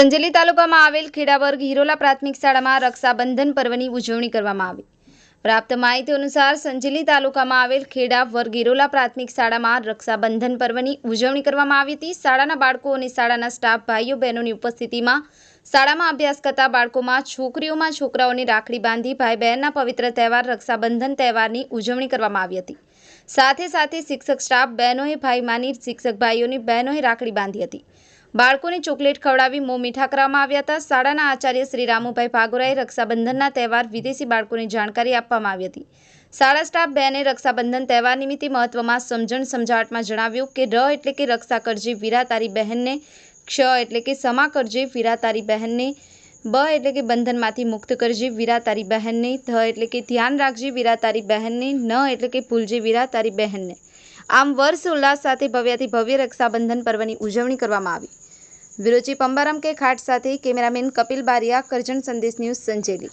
સંજેલી તાલુકામાં આવેલ ખેડાવર્ગ હિરોલા પ્રાથમિક શાળામાં રક્ષાબંધન પર્વની ઉજવણી કરવામાં આવી. પ્રાપ્ત માહિતી અનુસાર સંજેલી તાલુકામાં આવેલ ખેડા વર્ગ હિરોલા પ્રાથમિક શાળામાં રક્ષાબંધન પર્વની ઉજવણી કરવામાં આવી હતી. શાળાના બાળકો અને શાળાના સ્ટાફ ભાઈઓ બહેનોની ઉપસ્થિતિમાં શાળામાં અભ્યાસ કરતા બાળકોમાં છોકરીઓમાં છોકરાઓને રાખડી બાંધી ભાઈ બહેનના પવિત્ર તહેવાર, રક્ષાબંધન તહેવારની ઉજવણી કરવામાં આવી હતી. સાથે સાથે શિક્ષક સ્ટાફ બહેનોએ ભાઈ માની, શિક્ષક ભાઈઓની બહેનોએ રાખડી બાંધી હતી. બાળકોને ચોકલેટ ખવડાવી મોં મીઠા કરવામાં આવ્યા હતા. શાળાના આચાર્ય શ્રી રામુભાઈ ભાગોરાએ રક્ષાબંધનના તહેવાર વિદેશી બાળકોને જાણકારી આપવામાં આવી હતી. શાળા સ્ટાફ બહેને રક્ષાબંધન તહેવાર નિમિત્તે મહત્વમાં સમજણ સમજાવટમાં જણાવ્યું કે, ર એટલે કે રક્ષા કરજે વીરા તારી બહેનને, ક્ષ એટલે કે ક્ષમા કરજે વીરા તારી બહેનને, બ એટલે કે બંધનમાંથી મુક્ત કરજે વીરા તારી બહેનને, ધ એટલે કે ધ્યાન રાખજે વીરા તારી બહેનને, ન એટલે કે ભૂલજે વીરા તારી બહેનને. આમ વર્ષ ઉલ્લાસ સાથે ભવ્યથી ભવ્ય રક્ષાબંધન પર્વની ઉજવણી કરવામાં આવી. વિરોચી પંબારમ કે ખાટ સાથે કેમેરામેન કપિલ બારિયા, કરજણ સંદેશ ન્યૂઝ, સંજેલી.